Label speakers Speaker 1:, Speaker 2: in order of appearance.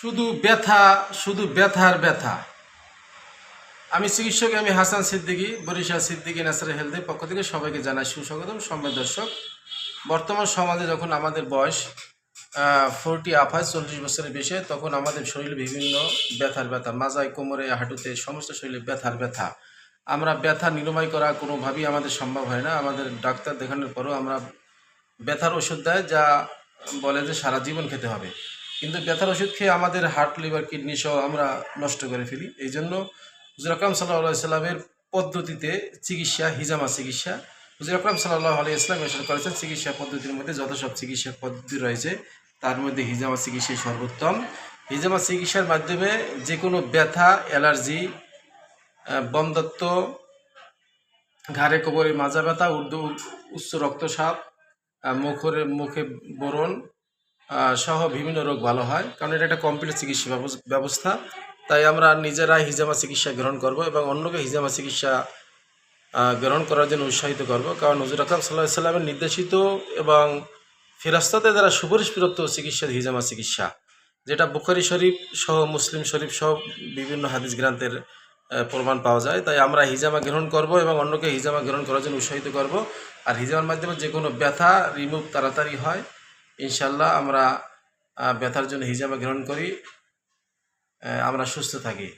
Speaker 1: শুধু ব্যথা, শুধু ব্যথার ব্যথা। আমি চিকিৎসক, আমি হাসান সিদ্দিকী, বরিশাল সিদ্দিকি, নাসার হেলথের পক্ষ থেকে সবাইকে জানাই সুস্বাগতম। সম্মেদ দর্শক, বর্তমান সমাজে যখন আমাদের বয়স ফোরটি হয়, চল্লিশ বছরের বেশি তখন আমাদের শরীরে বিভিন্ন ব্যথার ব্যথা, মাজায়, কোমরে, হাঁটুতে, সমস্ত শরীরে ব্যথার ব্যথা। আমরা ব্যথা নিরাময় করা কোনোভাবেই আমাদের সম্ভব হয় না। আমাদের ডাক্তার দেখানোর পরও আমরা ব্যথার ওষুধ দেয়, যা বলে যে সারা জীবন খেতে হবে। কিন্তু ব্যথার ওষুধ খেয়ে আমাদের হার্ট লিভার কিডনি সহ আমরা নষ্ট করে ফেলি। এই জন্য হুজুর আকরাম সাল্লাহ সাল্লামের পদ্ধতিতে চিকিৎসা হিজামা চিকিৎসা হুজুর আকরাম সাল্লাহ আলি ইসলাম এসব করেছেন চিকিৎসা পদ্ধতির মধ্যে যত সব চিকিৎসা পদ্ধতি রয়েছে তার মধ্যে হিজামা চিকিৎসাই সর্বোত্তম। হিজামা চিকিৎসার মাধ্যমে যে কোনো ব্যথা অ্যালার্জি বমদত্ত ঘাড়ে কোমরে মাজা ব্যথা উর্দু উচ্চ রক্তচাপ মুখরে মুখে আহ, সহ বিভিন্ন রোগ ভালো হয়। কারণ এটা একটা কমপ্লিট চিকিৎসা ব্যবস- ব্যবস্থা। তাই আমরা নিজেরাই হিজামা চিকিৎসা গ্রহণ করব এবং অন্যকে হিজামা চিকিৎসা গ্রহণ করার জন্য উৎসাহিত করব। কারণ নজরুল আকরাম সাল্লাহ সাল্লামের নির্দেশিত এবং ফেরাস্তাতে দ্বারা সুপারিশ প্রদত্ত চিকিৎসা হিজামা চিকিৎসা, যেটা বুখারি শরীফ সহ মুসলিম শরীফ সহ বিভিন্ন হাদিস গ্রন্থের প্রমাণ পাওয়া যায়। তাই আমরা হিজামা গ্রহণ করব এবং অন্যকে হিজামা গ্রহণ করার জন্য উৎসাহিত করব। আর হিজামার মাধ্যমে যে কোনো ব্যথা রিমুভ তাড়াতাড়ি হয়। ইনশাল্লাহ আমরা ব্যথার জন্য হিজামা গ্রহণ করি আমরা সুস্থ থাকি।